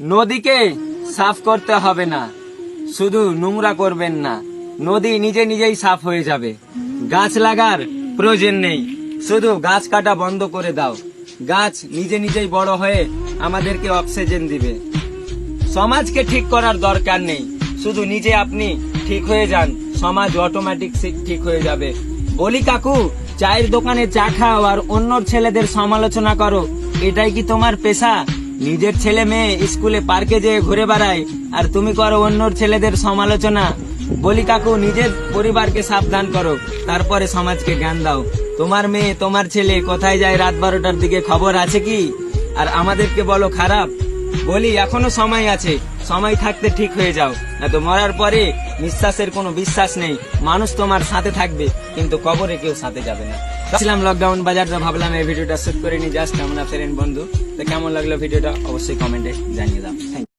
নদীকে সাফ করতে হবে না। শুধু নোংরা করবেন না। নদী নিজে নিজেই সাফ হয়ে যাবে। গাছ লাগার প্রয়োজন নেই। শুধু গাছ কাটা বন্ধ করে দাও। গাছ নিজে নিজেই বড় হয়ে আমাদেরকে অক্সিজেন দিবে। সমাজকে ঠিক করার দরকার নেই। শুধু নিজে আপনি ঠিক হয়ে যান। সমাজ অটোমেটিক ঠিক হয়ে যাবে। বলি কাকু, চায়ের দোকানে চা খাও আর অন্য ছেলেদের সমালোচনা করো। এটাই কি তোমার পেশা? নিজের ছেলে মেয়ে স্কুলে পার্কে যেয়ে ঘুরে বেড়ায়, আর তুমি করো অন্য ছেলেদের সমালোচনা। বলি কাকু, নিজের পরিবারকে সাবধান করো, তারপরে সমাজকে জ্ঞান দাও। তোমার মেয়ে, তোমার ছেলে কোথায় যায় রাত বারোটার দিকে খবর আছে কি? আর আমাদেরকে বলো খারাপ। বলি, এখনও সময় আছে। সময় থাকতে ঠিক হয়ে যাও। না তো মরার পরে নিঃশ্বাসের কোনো বিশ্বাস নেই। মানুষ তোমার সাথে থাকবে, কিন্তু কবরে কেউ সাথে যাবে না। ছিলাম লকডাউন বাজারটা ভাবলাম এই ভিডিওটা শুট করে নি জাস্ট আমরা ফেরেন বন্ধু। তো কেমন লাগল ভিডিওটা? অবশ্যই কমেন্টে জানিয়ে দাও।